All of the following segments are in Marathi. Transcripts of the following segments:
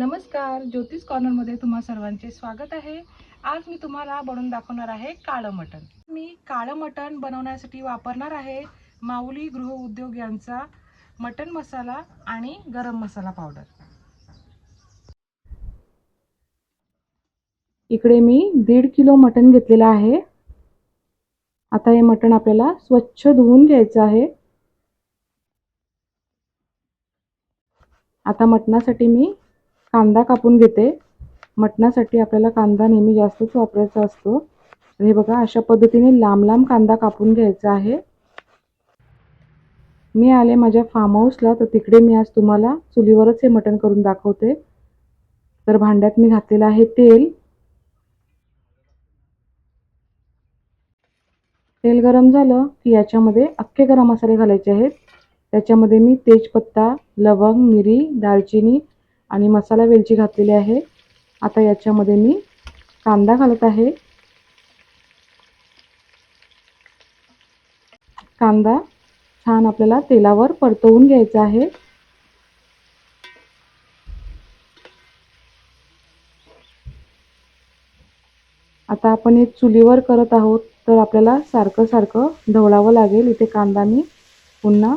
नमस्कार ज्योतिष कॉर्नरमध्ये तुम्हा सर्वांचे स्वागत आहे. आज मी तुम्हाला बनवून दाखवणार आहे काळं मटण. मी काळं मटण बनवण्यासाठी वापरणार आहे माऊली गृह उद्योग यांचा मटण मसाला आणि गरम मसाला पावडर. इकडे मी दीड किलो मटण घेतलेलं आहे. आता हे मटण आपल्याला स्वच्छ धुवून घ्यायचं आहे. आता मटणासाठी मी कांदा कापून घेते. मटणासाठी आपल्याला कांदा नेहमी जास्तच वापरायचा असतो. हे बघा अशा पद्धतीने लांब लांब कांदा कापून घ्यायचा आहे. मी आले माझ्या फार्म हाऊसला तर तिकडे मी आज तुम्हाला चुलीवरच हे मटण करून दाखवते. तर भांड्यात मी घातलेलं आहे तेल. तेल गरम झालं की याच्यामध्ये अख्खे गरम मसाले घालायचे आहेत. त्याच्यामध्ये मी तेजपत्ता लवंग मिरी दालचिनी आणि मसाला वेलची घातलेली आहे. आता याच्यामध्ये मी कांदा घालत आहे. कांदा छान आपल्याला तेलावर परतवून घ्यायचा आहे. आता आपण हे चुलीवर करत आहोत तर आपल्याला सारखं सारखं ढवळावं लागेल. इथे कांदा मी पुन्हा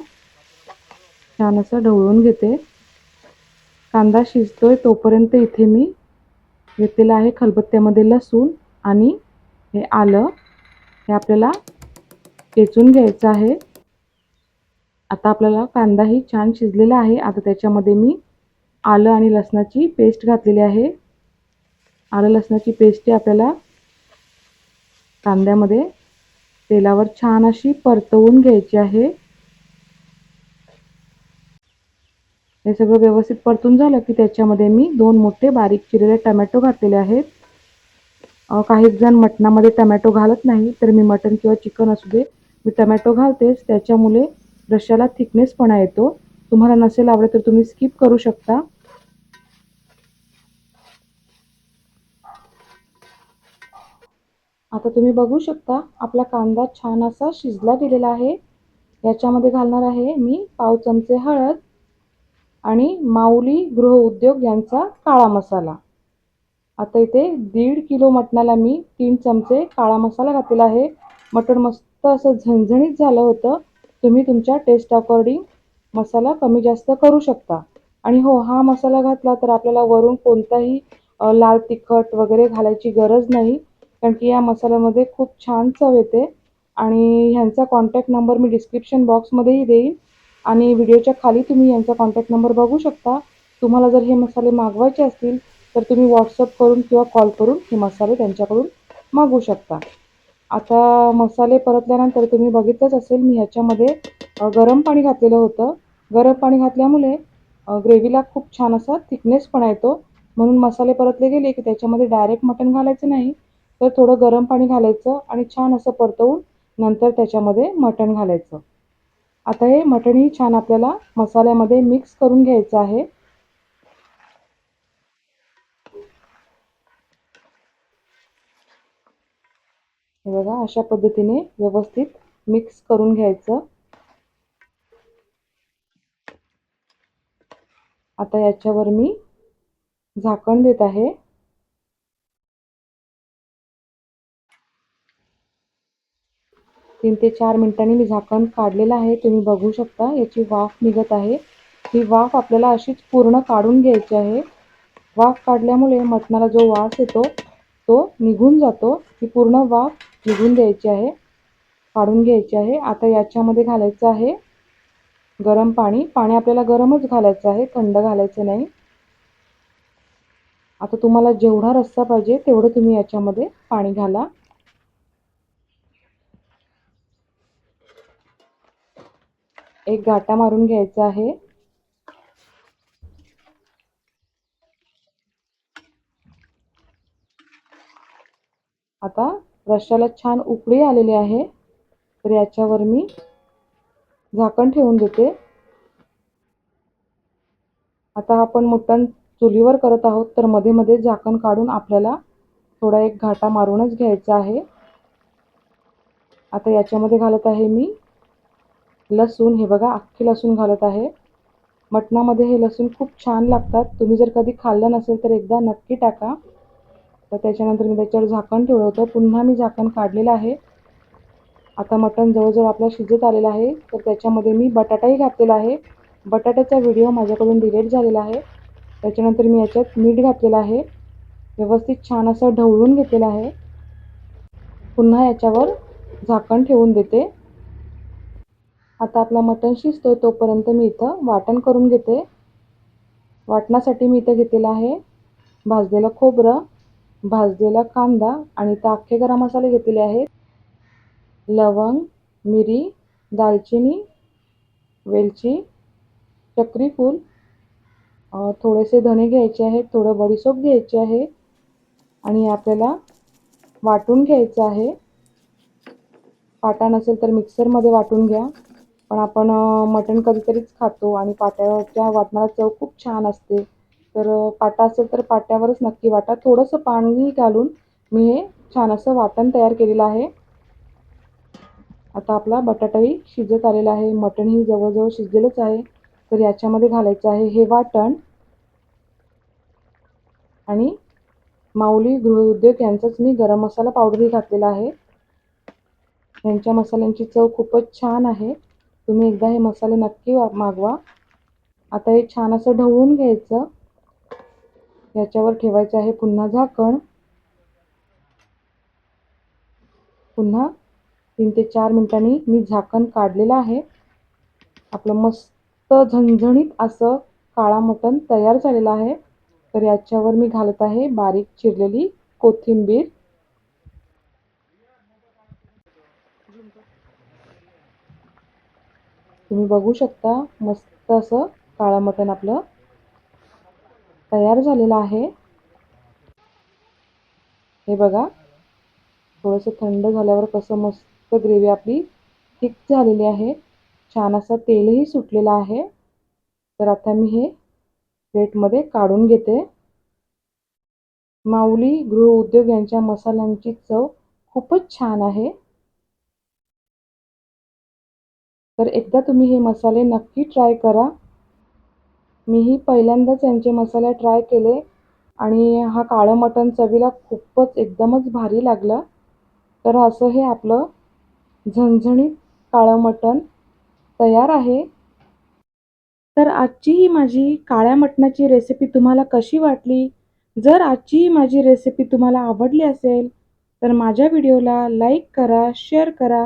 छान असं ढवळून घेते. कांदा शिजतोय तोपर्यंत इथे मी घेतलेलं आहे खलबत्त्यामध्ये लसूण आणि हे आलं. हे आपल्याला चेचून घ्यायचं आहे. आता आपल्याला कांदाही छान शिजलेला आहे. आता त्याच्यामध्ये मी आलं आणि लसणाची पेस्ट घातलेली आहे. आलं लसणाची पेस्ट आपल्याला कांद्यामध्ये तेलावर छान अशी परतवून घ्यायची आहे. हे सगळं व्यवस्थित परतून झालं की त्याच्यामध्ये मी दोन मोठे बारीक चिरलेले टमॅटो घातलेले आहेत. काही जण मटणामध्ये टमॅटो घालत नाही तर मी मटण किंवा चिकन असू दे मी टमॅटो घालतेच. त्याच्यामुळे रश्याला थिकनेसपणा येतो. तुम्हाला नसेल आवडत तर तुम्ही स्किप करू शकता. आता तुम्ही बघू शकता आपला कांदा छान असा शिजला गेलेला आहे. याच्यामध्ये घालणार आहे मी पाव चमचे हळद. आणि माऊली गृह उद्योग यांचा काळा मसाला. आता इथे दीड किलो मटणाला मी तीन चमचे काळा मसाला घातलेला आहे. मटण मस्त असं झणझणीत झालं होतं. तुम्ही तुमच्या टेस्ट अकॉर्डिंग मसाला कमी जास्त करू शकता. आणि हो हा मसाला घातला तर आपल्याला वरून कोणताही लाल तिखट वगैरे घालायची गरज नाही. कारण की या मसाल्यामध्ये खूप छान चव येते. आणि ह्यांचा कॉन्टॅक्ट नंबर मी डिस्क्रिप्शन बॉक्समध्येही देईन. आणि व्हिडिओच्या खाली तुम्ही यांचा कॉन्टॅक्ट नंबर बघू शकता. तुम्हाला जर हे मसाले मागवायचे असतील तर तुम्ही व्हॉट्सअप करून किंवा कॉल करून हे मसाले त्यांच्याकडून मागवू शकता. आता मसाले परतल्यानंतर तुम्ही बघितलंच असेल मी ह्याच्यामध्ये गरम पाणी घातलेलं होतं. गरम पाणी घातल्यामुळे ग्रेव्हीला खूप छान असा थिकनेस पण येतो म्हणून मसाले परतले गेले की त्याच्यामध्ये डायरेक्ट मटण घालायचं नाही. तर थोडं गरम पाणी घालायचं आणि छान असं परतवून नंतर त्याच्यामध्ये मटण घालायचं. आता हे मटणही छान आपल्याला मसाल्यामध्ये मिक्स करून घ्यायचं आहे. हे बघा अशा पद्धतीने व्यवस्थित मिक्स करून घ्यायचं. आता याच्यावर मी झाकण देत आहे. तीन ते चार मिनिटांनी मी झाकण काढलेलं आहे. तुम्ही बघू शकता याची वाफ निघत आहे. ही वाफ आपल्याला अशीच पूर्ण काढून घ्यायची आहे. वाफ काढल्यामुळे मटणाला जो वास येतो तो निघून जातो. ही पूर्ण वाफ निघून द्यायची आहे काढून घ्यायची आहे. आता याच्यामध्ये घालायचं आहे गरम पाणी. पाणी आपल्याला गरमच घालायचं आहे थंड घालायचं नाही. आता तुम्हाला जेवढा रस्सा पाहिजे तेवढं तुम्ही याच्यामध्ये पाणी घाला. एक गाटा मारून घ्यायचा आहे. आता रश्याला छान उकळी आलेली आहे. तर याच्यावर मी झाकण ठेवून देते. आता आपण मटण चुलीवर करत आहोत तर मध्ये मध्ये झाकण काढून आपल्याला थोडा एक घाटा मारूनच घ्यायचा आहे. आता याच्यामध्ये घालत आहे मी लसूण हे बघा अख्खी लसूण घालत आहे. मटणामध्ये हे लसूण खूप छान लागतात. तुम्ही जर कधी खाल्लं नसेल तर एकदा नक्की टाका. तर त्याच्यानंतर मी त्याच्यावर झाकण ठेवलं होतं. पुन्हा मी झाकण काढलेलं आहे. आता मटण जवळजवळ आपला शिजत आलेलं आहे. तर त्याच्यामध्ये मी बटाटाही घातलेला आहे. बटाट्याचा व्हिडिओ माझ्याकडून डिलीट झालेला आहे. त्याच्यानंतर मी याच्यात मीठ घातलेलं आहे. व्यवस्थित छान असं ढवळून घेतलेलं आहे. पुन्हा याच्यावर झाकण ठेवून देते. आता आपला मटण शिजतोय तोपर्यंत मी इथं वाटण करून घेते. वाटणासाठी मी इथं घेतलेलं आहे भाजलेलं खोबरं भाजलेला कांदा आणि इथं अख्खे गरम मसाले घेतलेले आहेत. लवंग मिरी दालचिनी वेलची चक्रीफूल थोडेसे धणे घ्यायचे आहेत थोडं बडीसोप घ्यायचे आहे आणि आपल्याला वाटून घ्यायचं आहे. पाटा नसेल तर मिक्सरमध्ये वाटून घ्या. पण आपण मटण कधीतरीच खातो आणि पाट्याच्या वाटणाला चव खूप छान असते. तर पाटा असेल तर पाट्यावरच नक्की वाटा. थोडंसं पाणी घालून मी हे छान असं वाटण तयार केलेलं आहे. आता आपला बटाटाही शिजत आलेला आहे. मटणही जवळजवळ शिजलेलंच आहे. तर याच्यामध्ये घालायचं आहे हे वाटण. आणि माऊली गृहउद्योग यांचाच मी गरम मसाला पावडरही घातलेला आहे. यांच्या मसाल्यांची चव खूपच छान आहे. तुम्ही एकदा हे मसाले नक्की मागवा. आता हे छान असं ढवळून घ्यायचं. याच्यावर ठेवायचं आहे पुन्हा झाकण. पुन्हा तीन ते चार मिनिटांनी मी झाकण काढलेलं आहे. आपलं मस्त झणझणीत असं काळा मटण तयार झालेलं आहे. तर याच्यावर मी घालत आहे बारीक चिरलेली कोथिंबीर. तुम्ही बघू शकता मस्त असं काळं मटण आपलं तयार झालेलं आहे. हे बघा थोडंसं थंड झाल्यावर कसं मस्त ग्रेव्ही आपली थिक झालेली आहे. छान असं तेलही सुटलेलं आहे. तर आता मी हे प्लेटमध्ये काढून घेते. माऊली गृह उद्योग यांच्या मसाल्यांची चव खूपच छान आहे. तर एकदा तुम्ही हे मसाले नक्की ट्राय करा. मीही पहिल्यांदाच यांचे मसाले ट्राय केले आणि हा काळं मटण चवीला खूपच एकदमच भारी लागलं. तर असं हे आपलं झणझणीत काळं मटण तयार आहे. तर आजची ही माझी काळ्या मटणाची रेसिपी तुम्हाला कशी वाटली? जर आजची ही माझी रेसिपी तुम्हाला आवडली असेल तर माझ्या व्हिडिओला लाईक करा शेअर करा